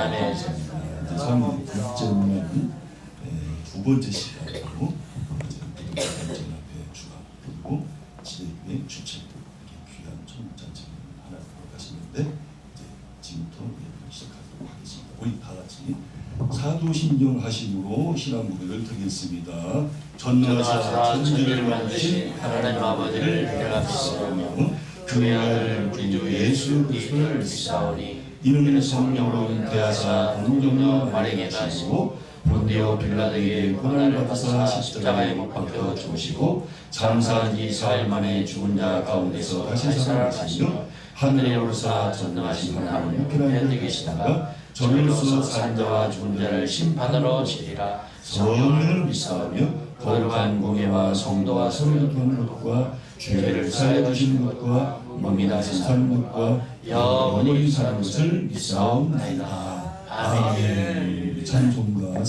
아멘. 성의 둘째는 두 번째 시간으로 이제 전전 앞에 주가 그리고 진행의 주체 이렇게 귀한 청장책을 하나 들어가시는데 이제 지금부터 예배를 시작하도록 하겠습니다. 우리 다 같이 사도신경 하심으로 신앙 고백을 드리겠습니다. 전능하사 천지를 만드신 하나님 아버지를 내가 믿사오며 그의 아들 우리 주 예수 그리스도를 믿사오니 이는 성령으로 잉태하사 동정녀 마리에 나시고 본디오 빌라드에게 고난을 받으사 십자가에 못 박혀 죽으시고 장사한 지 사흘 만에 죽은 자 가운데서 다시 살아나시며 하늘에 오르사 전능하신 하나님 편안히 계시다가 저리로서 산 자와 죽은 자를 심판하러 지리라. 성령을 믿사오며 거룩한 공예와 성도와 돕는 것과 죄를 사해 주시는 것과 몸이 나신 사는 것과 영원히 사는 것을 믿사옵나이다. 아멘. 찬송가